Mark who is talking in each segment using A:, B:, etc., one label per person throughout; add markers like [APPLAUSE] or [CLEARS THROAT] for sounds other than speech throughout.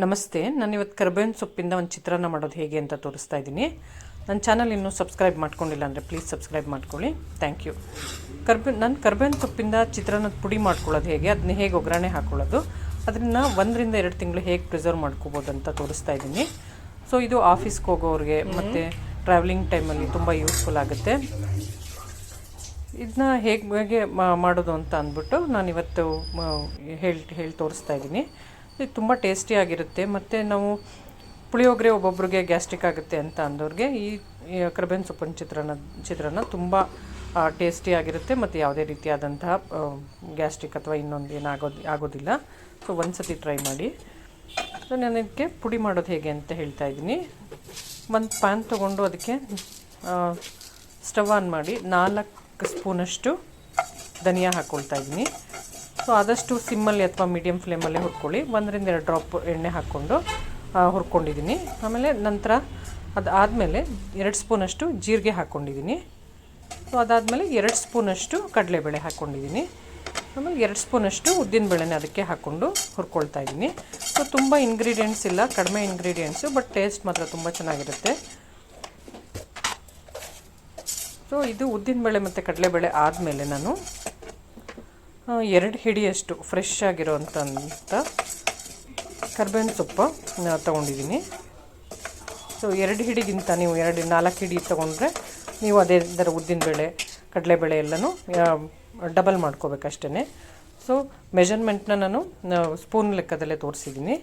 A: ನಮಸ್ತೆ. ನಾನು ಇವತ್ತು ಕರ್ಬೇವಿನ ಸೊಪ್ಪಿಂದ ಒಂದು ಚಿತ್ರಾನ್ನ ಮಾಡೋದು ಹೇಗೆ ಅಂತ ತೋರಿಸ್ತಾ ಇದ್ದೀನಿ. ನನ್ನ ಚಾನಲ್ ಇನ್ನೂ ಸಬ್ಸ್ಕ್ರೈಬ್ ಮಾಡ್ಕೊಂಡಿಲ್ಲ ಅಂದರೆ ಪ್ಲೀಸ್ ಸಬ್ಸ್ಕ್ರೈಬ್ ಮಾಡ್ಕೊಳ್ಳಿ. ಥ್ಯಾಂಕ್ ಯು ಕರ್ಬೇ ನಾನು ಕರ್ಬೇವಿನ ಸೊಪ್ಪಿಂದ ಚಿತ್ರಾನ್ನದ ಪುಡಿ ಮಾಡ್ಕೊಳ್ಳೋದು ಹೇಗೆ ಅದನ್ನ ಹೇಗೆ ಒಗ್ಗರಣೆ ಹಾಕ್ಕೊಳ್ಳೋದು ಅದನ್ನು ಒಂದರಿಂದ ಎರಡು ತಿಂಗಳು ಹೇಗೆ ಪ್ರಿಸರ್ವ್ ಮಾಡ್ಕೋಬೋದು ಅಂತ ತೋರಿಸ್ತಾ ಇದ್ದೀನಿ. ಸೊ ಇದು ಆಫೀಸ್ಗೆ ಹೋಗೋರಿಗೆ ಮತ್ತು ಟ್ರಾವೆಲಿಂಗ್ ಟೈಮಲ್ಲಿ ತುಂಬ ಯೂಸ್ಫುಲ್ ಆಗುತ್ತೆ. ಇದನ್ನ ಹೇಗೆ ಹೇಗೆ ಮಾಡೋದು ಅಂತ ಅಂದ್ಬಿಟ್ಟು ನಾನು ಇವತ್ತು ಹೇಳಿ ಹೇಳಿ ತೋರಿಸ್ತಾ ಇದ್ದೀನಿ. ಇದು ತುಂಬ ಟೇಸ್ಟಿಯಾಗಿರುತ್ತೆ ಮತ್ತು ನಾವು ಪುಳಿಯೋಗರೆ ಒಬ್ಬೊಬ್ರಿಗೆ ಗ್ಯಾಸ್ಟ್ರಿಕ್ ಆಗುತ್ತೆ ಅಂತ ಅಂದವ್ರಿಗೆ ಈ ಕರ್ಬೇವಿನ ಸೊಪ್ಪಿನ ಚಿತ್ರಾನ್ನ ಚಿತ್ರಾನ್ನ ತುಂಬ ಟೇಸ್ಟಿಯಾಗಿರುತ್ತೆ ಮತ್ತು ಯಾವುದೇ ರೀತಿಯಾದಂತಹ ಗ್ಯಾಸ್ಟ್ರಿಕ್ ಅಥವಾ ಇನ್ನೊಂದು ಏನಾಗೋದು ಆಗೋದು, ಆಗೋದಿಲ್ಲ. ಸೊ ಒಂದು ಸತಿ ಟ್ರೈ ಮಾಡಿ. ಸೊ ನಾನು ಇದಕ್ಕೆ ಪುಡಿ ಮಾಡೋದು ಹೇಗೆ ಅಂತ ಹೇಳ್ತಾ ಇದ್ದೀನಿ. ಒಂದು ಪ್ಯಾನ್ ತೊಗೊಂಡು ಅದಕ್ಕೆ ಸ್ಟವ್ ಆನ್ ಮಾಡಿ ನಾಲ್ಕು ಸ್ಪೂನಷ್ಟು ಧನಿಯಾ ಹಾಕ್ಕೊಳ್ತಾ ಇದ್ದೀನಿ. ಸೊ ಆದಷ್ಟು ಸಿಮ್ಮಲ್ಲಿ ಅಥವಾ ಮೀಡಿಯಮ್ ಫ್ಲೇಮಲ್ಲಿ ಹುರ್ಕೊಳ್ಳಿ. ಒಂದರಿಂದ ಎರಡು ಡ್ರಾಪ್ ಎಣ್ಣೆ ಹಾಕ್ಕೊಂಡು ಹುರ್ಕೊಂಡಿದ್ದೀನಿ. ಆಮೇಲೆ ನಂತರ ಅದು ಆದಮೇಲೆ ಎರಡು ಸ್ಪೂನಷ್ಟು ಜೀರಿಗೆ ಹಾಕ್ಕೊಂಡಿದ್ದೀನಿ. ಸೊ ಅದಾದಮೇಲೆ ಎರಡು ಸ್ಪೂನಷ್ಟು ಕಡಲೆಬೇಳೆ ಹಾಕ್ಕೊಂಡಿದ್ದೀನಿ. ಆಮೇಲೆ ಎರಡು ಸ್ಪೂನಷ್ಟು ಉದ್ದಿನಬೇಳೆನೇ ಅದಕ್ಕೆ ಹಾಕ್ಕೊಂಡು ಹುರ್ಕೊಳ್ತಾ ಇದ್ದೀನಿ. ಸೊ ತುಂಬ ಇಂಗ್ರೀಡಿಯೆಂಟ್ಸ್ ಇಲ್ಲ, ಕಡಿಮೆ ಇಂಗ್ರೀಡಿಯೆಂಟ್ಸು ಬಟ್ ಟೇಸ್ಟ್ ಮಾತ್ರ ತುಂಬ ಚೆನ್ನಾಗಿರುತ್ತೆ. ಸೊ ಇದು ಉದ್ದಿನಬೇಳೆ ಮತ್ತು ಕಡಲೆಬೇಳೆ ಆದಮೇಲೆ ನಾನು ಎರಡು ಹಿಡಿಯಷ್ಟು ಫ್ರೆಶ್ ಆಗಿರೋಂಥ ಕರ್ಬೇವಿನ ಸೊಪ್ಪು ತೊಗೊಂಡಿದ್ದೀನಿ ಸೊ ಎರಡು ಹಿಡಿಗಿಂತ ನೀವು ಎರಡು, ನಾಲ್ಕು ಹಿಡಿ ತೊಗೊಂಡ್ರೆ ನೀವು ಅದೇ ಥರ ಉದ್ದಿನಬೇಳೆ ಕಡಲೆಬೇಳೆ ಎಲ್ಲನೂ ಡಬಲ್ ಮಾಡ್ಕೋಬೇಕಷ್ಟೇ ಸೊ ಮೆಜರ್ಮೆಂಟ್ನ ನಾನು ಸ್ಪೂನ್ ಲೆಕ್ಕದಲ್ಲೇ ತೋರಿಸಿದ್ದೀನಿ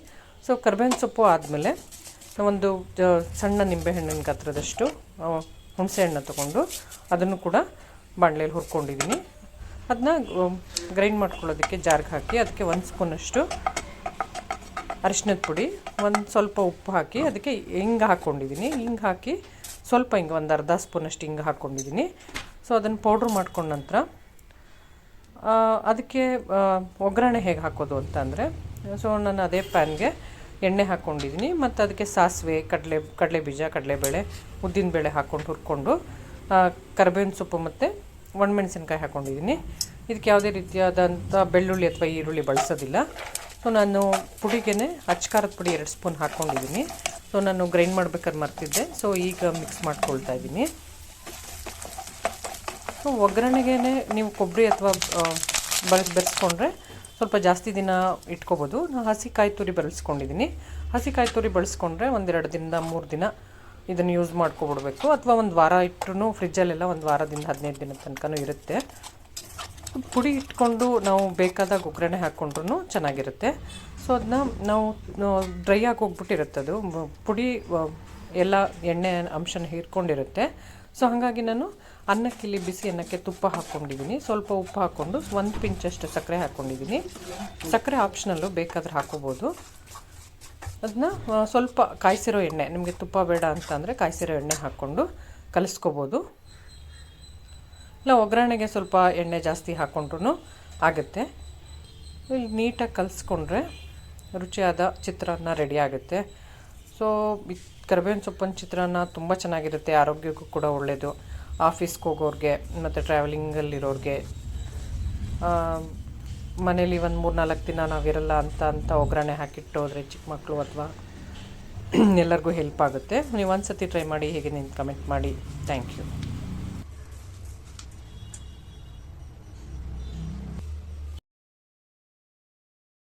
A: ಸೊ ಕರ್ಬೇವಿನ ಸೊಪ್ಪು ಆದಮೇಲೆ ಒಂದು ಸಣ್ಣ ನಿಂಬೆಹಣ್ಣಿನ ಗಾತ್ರದಷ್ಟು ಹುಣಸೆ ಹುಣಸೆಹಣ್ಣು ತೊಗೊಂಡು ಅದನ್ನು ಕೂಡ ಬಾಣಲೆಯಲ್ಲಿ ಹುರ್ಕೊಂಡಿದ್ದೀನಿ ಅದನ್ನ ಗ್ರೈಂಡ್ ಮಾಡ್ಕೊಳ್ಳೋದಕ್ಕೆ ಜಾರ್ಗೆ ಹಾಕಿ, ಅದಕ್ಕೆ ಒಂದು ಸ್ಪೂನಷ್ಟು ಅರಿಶಿನದ ಪುಡಿ, ಒಂದು ಸ್ವಲ್ಪ ಉಪ್ಪು ಹಾಕಿ, ಅದಕ್ಕೆ ಹಿಂಗೆ ಹಾಕ್ಕೊಂಡಿದ್ದೀನಿ ಹಿಂಗೆ ಹಾಕಿ ಸ್ವಲ್ಪ ಹಿಂಗೆ ಒಂದು ಅರ್ಧ ಸ್ಪೂನಷ್ಟು ಹಿಂಗೆ ಹಾಕ್ಕೊಂಡಿದ್ದೀನಿ ಸೊ ಅದನ್ನು ಪೌಡ್ರ್ ಮಾಡ್ಕೊಂಡ ನಂತರ ಅದಕ್ಕೆ ಒಗ್ಗರಣೆ ಹೇಗೆ ಹಾಕೋದು ಅಂತ ಅಂದರೆ, ಸೊ, ನಾನು ಅದೇ ಪ್ಯಾನ್ಗೆ ಎಣ್ಣೆ ಹಾಕ್ಕೊಂಡಿದ್ದೀನಿ ಮತ್ತು ಅದಕ್ಕೆ ಸಾಸಿವೆ, ಕಡಲೆ ಕಡಲೆ ಬೀಜ ಕಡಲೆಬೇಳೆ, ಉದ್ದಿನಬೇಳೆ ಹಾಕ್ಕೊಂಡು ಹುರ್ಕೊಂಡು ಕರಿಬೇವಿನ ಸೊಪ್ಪು ಮತ್ತು ಒಣಮೆಣಸಿನ್ಕಾಯಿ ಹಾಕ್ಕೊಂಡಿದ್ದೀನಿ ಇದಕ್ಕೆ ಯಾವುದೇ ರೀತಿಯಾದಂಥ ಬೆಳ್ಳುಳ್ಳಿ ಅಥವಾ ಈರುಳ್ಳಿ ಬಳಸೋದಿಲ್ಲ. ಸೊ ನಾನು ಪುಡಿಗೆ ಅಚ್ಕಾರದ ಪುಡಿ ಎರಡು ಸ್ಪೂನ್ ಹಾಕ್ಕೊಂಡಿದ್ದೀನಿ ಸೊ ನಾನು ಗ್ರೈಂಡ್ ಮಾಡ್ಬೇಕಾದ್ರೆ ಮರ್ತಿದ್ದೆ. ಸೊ ಈಗ ಮಿಕ್ಸ್ ಮಾಡ್ಕೊಳ್ತಾ ಇದ್ದೀನಿ. ಸೊ ಒಗ್ಗರಣೆಗೆ ನೀವು ಕೊಬ್ಬರಿ ಅಥವಾ ಬಳಸಿ ಬೆರೆಸ್ಕೊಂಡ್ರೆ ಸ್ವಲ್ಪ ಜಾಸ್ತಿ ದಿನ ಇಟ್ಕೋಬೋದು. ನಾನು ಹಸಿ ಕಾಯಿ ತುರಿ ಬಳಸ್ಕೊಂಡಿದ್ದೀನಿ ಹಸಿ ಕಾಯಿ ತುರಿ ಬಳಸ್ಕೊಂಡ್ರೆ ಒಂದೆರಡು ದಿನದ ಮೂರು ದಿನ ಇದನ್ನು ಯೂಸ್ ಮಾಡ್ಕೊಬಿಡ್ಬೇಕು. ಅಥವಾ ಒಂದು ವಾರ ಇಟ್ಟರು ಫ್ರಿಜ್ಜಲ್ಲೆಲ್ಲ ಒಂದು ವಾರದಿಂದ ಹದಿನೈದು ದಿನದ ತನಕನೂ ಇರುತ್ತೆ. ಪುಡಿ ಇಟ್ಕೊಂಡು ನಾವು ಬೇಕಾದಾಗ ಒಗ್ಗರಣೆ ಹಾಕ್ಕೊಂಡ್ರೂ ಚೆನ್ನಾಗಿರುತ್ತೆ. ಸೊ ಅದನ್ನ ನಾವು ಡ್ರೈ ಆಗಿ ಹೋಗ್ಬಿಟ್ಟಿರುತ್ತೆ ಅದು. ಪುಡಿ ಎಲ್ಲ ಎಣ್ಣೆ ಅಂಶನ ಹೀರ್ಕೊಂಡಿರುತ್ತೆ. ಸೊ ಹಾಗಾಗಿ ನಾನು ಅನ್ನಕ್ಕೆ ಇಲ್ಲಿ ಬಿಸಿ ಅನ್ನಕ್ಕೆ ತುಪ್ಪ ಹಾಕ್ಕೊಂಡಿದ್ದೀನಿ ಸ್ವಲ್ಪ ಉಪ್ಪು ಹಾಕ್ಕೊಂಡು ಒಂದು ಪಿಂಚಷ್ಟು ಸಕ್ಕರೆ ಹಾಕ್ಕೊಂಡಿದ್ದೀನಿ ಸಕ್ಕರೆ ಆಪ್ಷನಲ್ಲು ಬೇಕಾದ್ರೆ ಹಾಕೋಬೋದು. ಅದನ್ನ ಸ್ವಲ್ಪ ಕಾಯಿಸಿರೋ ಎಣ್ಣೆ, ನಿಮಗೆ ತುಪ್ಪ ಬೇಡ ಅಂತ ಅಂದರೆ ಕಾಯಿಸಿರೋ ಎಣ್ಣೆ ಹಾಕ್ಕೊಂಡು ಕಲಿಸ್ಕೋಬೋದು. ಇಲ್ಲ, ಒಗ್ಗರಣೆಗೆ ಸ್ವಲ್ಪ ಎಣ್ಣೆ ಜಾಸ್ತಿ ಹಾಕ್ಕೊಂಡ್ರೂ ಆಗುತ್ತೆ. ಇಲ್ಲಿ ನೀಟಾಗಿ ಕಲಿಸ್ಕೊಂಡ್ರೆ ರುಚಿಯಾದ ಚಿತ್ರಾನ್ನ ರೆಡಿ ಆಗುತ್ತೆ. ಸೊ ಕರ್ಬೇವಿನ ಸೊಪ್ಪಿನ ಚಿತ್ರಾನ್ನ ತುಂಬ ಚೆನ್ನಾಗಿರುತ್ತೆ, ಆರೋಗ್ಯಕ್ಕೂ ಕೂಡ ಒಳ್ಳೆಯದು ಆಫೀಸ್ಗೆ ಹೋಗೋರಿಗೆ, ಮತ್ತು ಟ್ರಾವೆಲಿಂಗಲ್ಲಿರೋರಿಗೆ ಮನೇಲಿ ಒಂದು ಮೂರು ನಾಲ್ಕು ದಿನ ನಾವಿರಲ್ಲ ಅಂತ ಅಂತ ಒಗ್ಗರಣೆ ಹಾಕಿಟ್ಟು ಚಿಕ್ಕ ಮಕ್ಕಳು ಅಥವಾ [CLEARS THROAT] ಎಲ್ಲರಿಗೂ ಹೆಲ್ಪ್ ಆಗುತ್ತೆ. ನೀವು ಒಂದು ಸತಿ ಟ್ರೈ ಮಾಡಿ, ಹೇಗೆ ನಿಮ್ಮ ಕಮೆಂಟ್ ಮಾಡಿ. Thank you